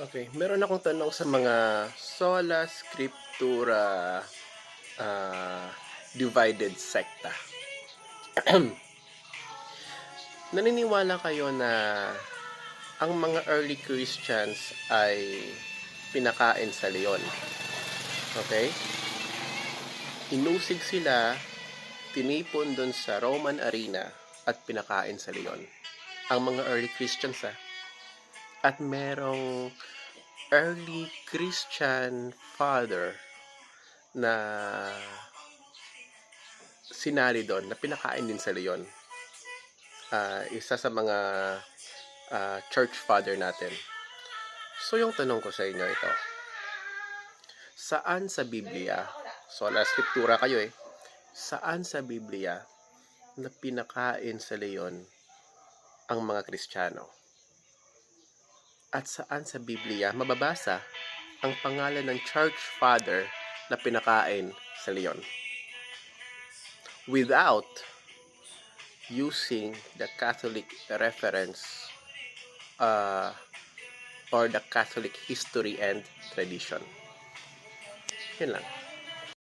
Okay, meron akong tanong sa mga sola scriptura ah, divided secta. Naniniwala kayo na ang mga early Christians ay pinakain sa leon. Okay? Inusig sila, tinipon doon sa Roman arena at pinakain sa leon. Ang mga early Christians ah at merong early Christian father na sinari doon na pinakain din sa leon. Ah, isa sa mga ah, church father natin. So yung tanong ko sa inyo ito. Saan sa Biblia, so la scriptura kayo eh, saan sa Biblia na pinakain sa leon ang mga Kristiyano? At saan sa Biblia mababasa ang pangalan ng church father na pinakain sa leon without using the Catholic reference uh, or the Catholic history and tradition. Yun lang.